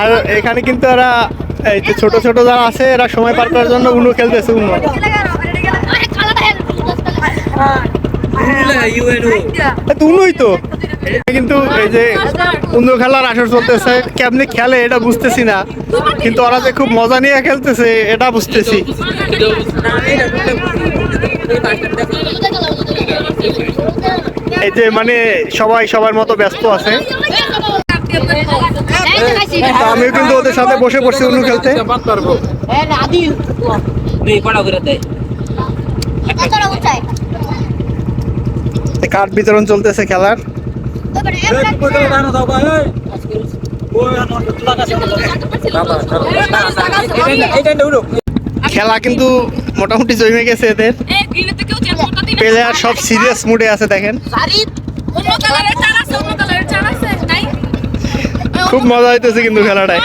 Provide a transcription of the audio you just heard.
আর এখানে কিন্তু এরা, এই যে ছোট ছোট যারা আছে, এরা সময় পার করার জন্য উনো খেলতেছে উনো উনোই তো কিন্তু এই যে উনো খেলার আসর চলতেছে, কেমনি খেলে এটা বুঝতেছি না। কিন্তু ওরা যে খুব মজা নিয়ে খেলতেছে, এটা বুঝতেছি। এই যে মানে সবাই সবার মতো ব্যস্ত আছে। তো আমিও কিন্তু ওদের সাথে বসে পড়ছি উনু খেলতে। কার্ড বিতরণ চলতেছে খেলার। খেলা। কিন্তু মোটামুটি জমে গেছে এদের। প্লেয়ার সব সিরিয়াস মুডে আছে দেখেন। খুব মজা হইতেছে কিন্তু খেলাটায়।